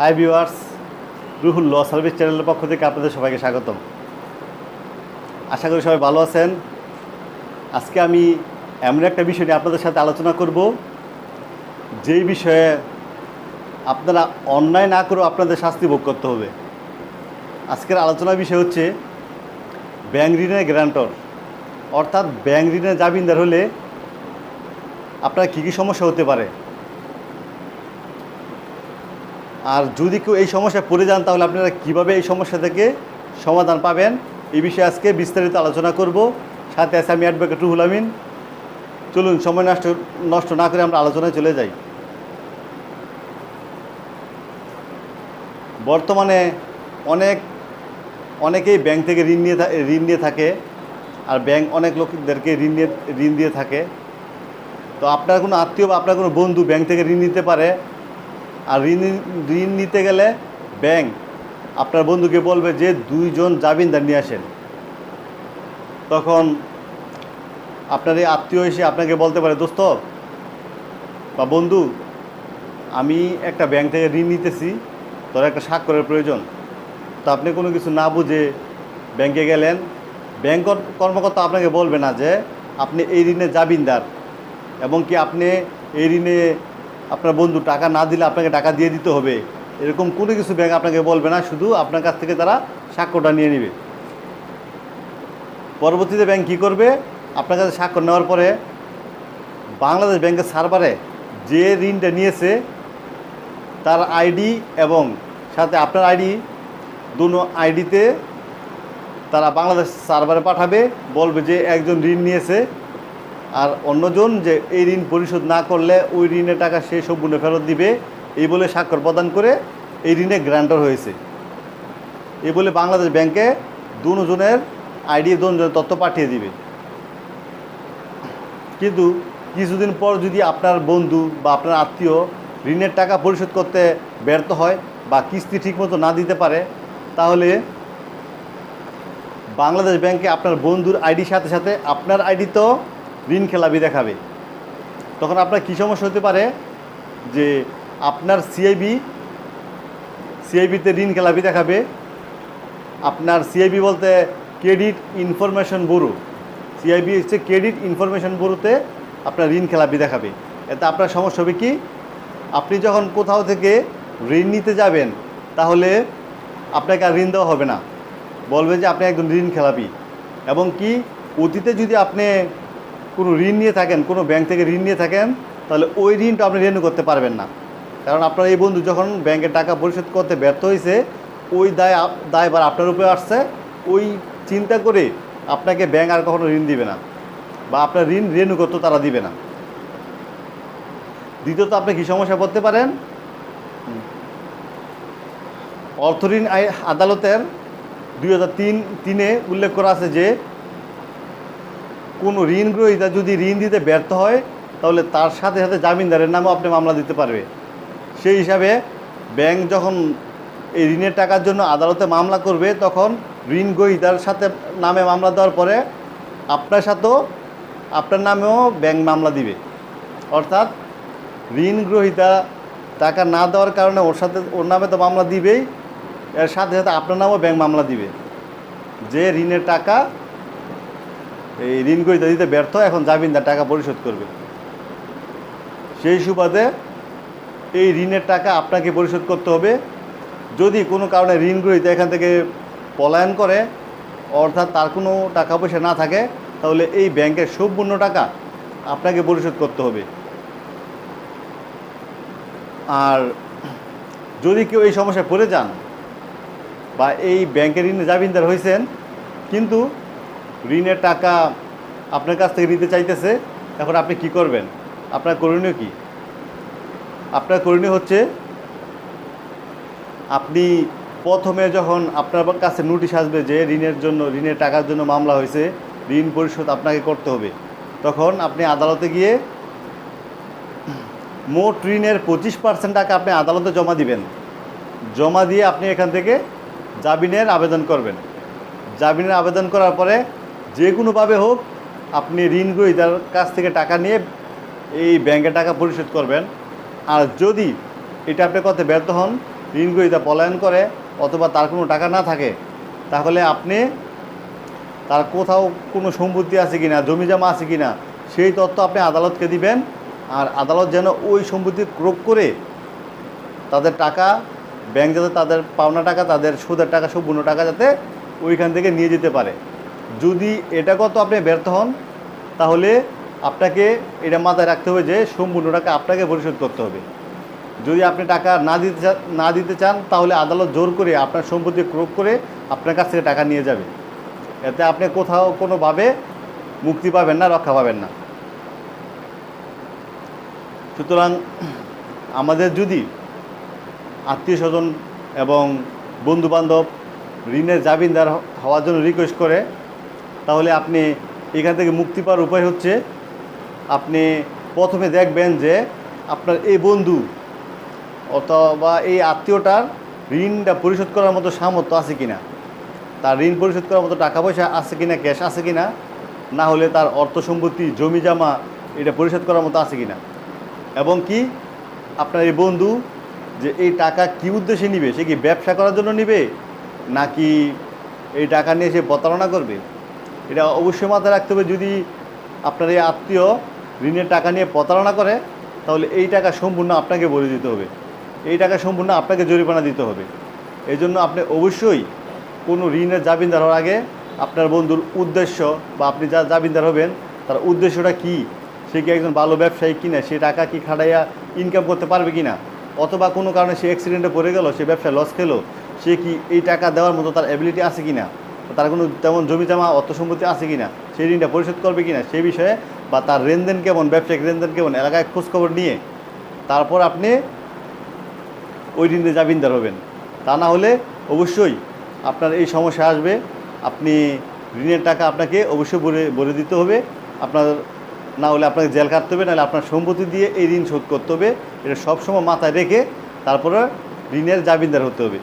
Hi viewers Ruhul law service চ্যানেলের পক্ষ থেকে আপনাদের সবাইকে স্বাগতম। আশা করি সবাই ভালো আছেন। আজকে আমি এমন একটা বিষয় নিয়ে আপনাদের সাথে আলোচনা করব, যেই বিষয়ে আপনারা অন্যায় না করেও আপনাদের শাস্তি ভোগ করতে হবে। আজকের আলোচনার বিষয় হচ্ছে ব্যাংক ঋণের গ্যারান্টর। অর্থাৎ ব্যাংক ঋণের জামিনদার হলে আপনার কী কী সমস্যা হতে পারে? আর যদি কেউ এই সমস্যায় পড়ে যান, তাহলে আপনারা কীভাবে এই সমস্যা থেকে সমাধান পাবেন? এই বিষয়ে আজকে বিস্তারিত আলোচনা করব। সাথে আছে আমি অ্যাডভোকেট রুহুল আমিন। চলুন, সময় নষ্ট নষ্ট না করে আমরা আলোচনায় চলে যাই। বর্তমানে অনেক, অনেকেই ব্যাংক থেকে ঋণ নিয়ে ঋণ নিয়ে থাকে আর ব্যাংক অনেক লোকদেরকে ঋণ নিয়ে, ঋণ দিয়ে থাকে। তো আপনার কোনো আত্মীয় বা আপনার কোনো বন্ধু ব্যাংক থেকে ঋণ নিতে পারে আর ঋণ ঋণ নিতে গেলে ব্যাংক আপনার বন্ধুকে বলবে যে দুইজন জামিনদার নিয়ে আসেন। তখন আপনার এই আত্মীয় এসে আপনাকে বলতে পারে, দোস্ত, বা বন্ধু, আমি একটা ব্যাংক থেকে ঋণ নিতেছি, তোর একটা স্বাক্ষরের প্রয়োজন। তো আপনি কোনো কিছু না বুঝে ব্যাংকে গেলেন। ব্যাংক কর্মকর্তা আপনাকে বলবে না যে, আপনি এই ঋণের জামিনদার এবং কি আপনি এই ঋণে আপনার বন্ধু, টাকা না দিলে আপনাকে টাকা দিয়ে দিতে হবে। এরকম কোনো কিছু ব্যাংক আপনাকে বলবে না, শুধু আপনার কাছ থেকে তারা স্বাক্ষরটা নিয়ে নেবে। পরবর্তীতে ব্যাংক কী করবে? আপনার কাছে স্বাক্ষর নেওয়ার পরে বাংলাদেশ ব্যাংকের সার্ভারে যে ঋণটা নিয়েছে, তার আইডি এবং সাথে আপনার আইডি, দুনো আইডিতে তারা বাংলাদেশ সার্ভারে পাঠাবে, বলবে যে একজন ঋণ নিয়েছে আর অন্যজন যে এই ঋণ পরিশোধ না করলে ওই ঋণের টাকা সে সম্পূর্ণ ফেরত দিবে, এই বলে স্বাক্ষর প্রদান করে এই ঋণে গ্রান্টার হয়েছে। এই বলে বাংলাদেশ ব্যাংকে দুজনের আইডি, দুজনের তথ্য পাঠিয়ে দিবে। কিন্তু কিছুদিন পর যদি আপনার বন্ধু বা আপনার আত্মীয় ঋণের টাকা পরিশোধ করতে ব্যর্থ হয় বা কিস্তি ঠিকমতো না দিতে পারে, তাহলে বাংলাদেশ ব্যাংকে আপনার বন্ধুর আইডির সাথে সাথে আপনার আইডি তো ঋণ খেলাপি দেখাবে। তখন আপনার কী সমস্যা হতে পারে? যে আপনার সিআইবি সিআইবিতে ঋণ খেলাপি দেখাবে। আপনার সিআইবি বলতে ক্রেডিট ইনফরমেশন ব্যুরো সিআইবি হচ্ছে ক্রেডিট ইনফরমেশন ব্যুরোতে আপনার ঋণ খেলাপি দেখাবে। এতে আপনার সমস্যা হবে কি? আপনি যখন কোথাও থেকে ঋণ নিতে যাবেন, তাহলে আপনাকে আর ঋণ দেওয়া হবে না। বলবে যে আপনি একজন ঋণ খেলাপি। এবং কি? অতীতে যদি আপনি কোনো ঋণ নিয়ে থাকেন, কোনো ব্যাংক থেকে ঋণ নিয়ে থাকেন, তাহলে ওই ঋণটা আপনি রেনু করতে পারবেন না। কারণ আপনার এই বন্ধু যখন ব্যাংকের টাকা পরিশোধ করতে ব্যর্থ হয়েছে ওই দায় আপ- দায়বার আপনার উপরে আসছে, ওই চিন্তা করে আপনাকে ব্যাংক আর কখনো ঋণ দিবে না বা আপনার ঋণ রেনু করতে তারা দিবে না। দ্বিতীয়ত, আপনি কী সমস্যায় পড়তে পারেন? অর্থ ঋণ আদালতের দুই হাজার তিন, তিনে উল্লেখ করা আছে যে কোনো ঋণ গ্রহীতা যদি ঋণ দিতে ব্যর্থ হয়, তাহলে তার সাথে সাথে জামিনদারের নামেও আপনি মামলা দিতে পারবে। সেই হিসাবে ব্যাংক যখন এই ঋণের টাকার জন্য আদালতে মামলা করবে, তখন ঋণ গ্রহীতার সাথে নামে মামলা দেওয়ার পরে আপনার সাথেও আপনার নামেও ব্যাংক মামলা দিবে। অর্থাৎ ঋণ গ্রহীতা টাকা না দেওয়ার কারণে ওর সাথে, ওর নামে তো মামলা দিবেই, এর সাথে সাথে আপনার নামও ব্যাংক মামলা দিবে। যে ঋণের টাকা এই ঋণ গ্রহীতা দিতে ব্যর্থ, এখন জামিনদার টাকা পরিশোধ করবে। সেই সুবাদে এই ঋণের টাকা আপনাকে পরিশোধ করতে হবে। যদি কোনো কারণে ঋণ গ্রহীতা এখান থেকে পলায়ন করে, অর্থাৎ তার কোনো টাকা পয়সা না থাকে, তাহলে এই ব্যাংকের সম্পূর্ণ টাকা আপনাকে পরিশোধ করতে হবে। আর যদি কেউ এই সমস্যায় পড়ে যান বা এই ব্যাংকের ঋণে জামিনদার হয়েছেন, কিন্তু ঋণের টাকা আপনার কাছ থেকে নিতে চাইতেছে, এখন আপনি কি করবেন? আপনার করণীয় কি? আপনার করণীয় হচ্ছে, আপনি প্রথমে যখন আপনার কাছে নোটিশ আসবে যে ঋণের জন্য, ঋণের টাকার জন্য মামলা হয়েছে, ঋণ পরিশোধ আপনাকে করতে হবে। তখন আপনি আদালতে গিয়ে মোট ঋণের পঁচিশ পার্সেন্ট টাকা আপনি আদালতে জমা দিবেন। জমা দিয়ে আপনি এখান থেকে জামিনের আবেদন করবেন। জামিনের আবেদন করার পরে যে কোনোভাবে হোক, আপনি ঋণ গ্রহীতার কাছ থেকে টাকা নিয়ে এই ব্যাংকে টাকা পরিশোধ করবেন। আর যদি এটা আপনি করতে ব্যর্থ হন, ঋণ গ্রহীতা পলায়ন করে, অথবা তার কোনো টাকা না থাকে, তাহলে আপনি তার কোথাও কোনো সম্পত্তি আছে কিনা জমি জমা আছে কিনা, সেই তথ্য আপনি আদালতকে দিবেন। আর আদালত যেন ওই সম্পত্তি ক্রোক করে তাদের টাকা, ব্যাংক যাতে তাদের পাওনা টাকা, তাদের সুদের টাকা, সম্পূর্ণ টাকা যাতে ওইখান থেকে নিয়ে যেতে পারে। যদি এটা কত আপনি ব্যর্থ হন, তাহলে আপনাকে এটা মাথায় রাখতে হবে যে সম্পূর্ণ টাকা আপনাকে পরিশোধ করতে হবে। যদি আপনি টাকা না দিতে না দিতে চান, তাহলে আদালত জোর করে আপনার সম্পত্তি ক্রোক করে আপনার কাছ থেকে টাকা নিয়ে যাবে। এতে আপনি কোথাও কোনোভাবে মুক্তি পাবেন না, রক্ষা পাবেন না। সুতরাং আমাদের যদি আত্মীয় স্বজন এবং বন্ধুবান্ধব, ঋণের জামিনদার হওয়ার জন্য রিকোয়েস্ট করে তাহলে আপনি এখান থেকে মুক্তি পাওয়ার উপায় হচ্ছে আপনি প্রথমে দেখবেন যে আপনার এই বন্ধু অথবা এই আত্মীয়টার ঋণটা পরিশোধ করার মতো সামর্থ্য আছে কিনা? তার ঋণ পরিশোধ করার মতো টাকা পয়সা আছে কিনা, ক্যাশ আছে কিনা? না হলে তার অর্থ সম্পত্তি, জমি জমা এটা পরিশোধ করার মতো আছে কিনা? এবং কি আপনার এই বন্ধু যে এই টাকা কি উদ্দেশ্যে নিবে? সে কি ব্যবসা করার জন্য নিবে? নাকি এই টাকা নিয়ে সে প্রতারণা করবে? এটা অবশ্যই মাথায় রাখতে হবে, যদি আপনার এই আত্মীয় ঋণের টাকা নিয়ে প্রতারণা করে, তাহলে এই টাকা সম্পূর্ণ আপনাকে বলে দিতে হবে। এই টাকা সম্পূর্ণ আপনাকে জরিমানা দিতে হবে। এই জন্য আপনি অবশ্যই কোনো ঋণের জামিনদার হওয়ার আগে আপনার বন্ধুর উদ্দেশ্য বা আপনি যা জামিনদার হবেন, তার উদ্দেশ্যটা কি? সে কি একজন ভালো ব্যবসায়ী কিনা? সে টাকা কি খাটাইয়া ইনকাম করতে পারবে কিনা? অথবা কোনো কারণে সে অ্যাক্সিডেন্টে পড়ে গেল, সে ব্যবসায় লস খেলো, সে কি এই টাকা দেওয়ার মতো তার অ্যাবিলিটি আছে কিনা? তার কোনো তেমন জমি জমা অর্থ সম্পত্তি আছে কিনা, সেই ঋণটা পরিশোধ করবে কিনা, সেই বিষয়ে বা তার লেনদেন কেমন, ব্যবসায়িক লেনদেন কেমন, এলাকায় খোঁজখবর নিয়ে তারপর আপনি ওই ঋণে জামিনদার হবেন। তা না হলে অবশ্যই আপনার এই সমস্যা আসবে। আপনি ঋণের টাকা আপনাকে অবশ্যই বলে বলে দিতে হবে। আপনার না হলে আপনাকে জেল কাটতে হবে নাহলে আপনার সম্পত্তি দিয়ে এই ঋণ শোধ করতে হবে। এটা সবসময় মাথায় রেখে তারপরে ঋণের জামিনদার হতে হবে।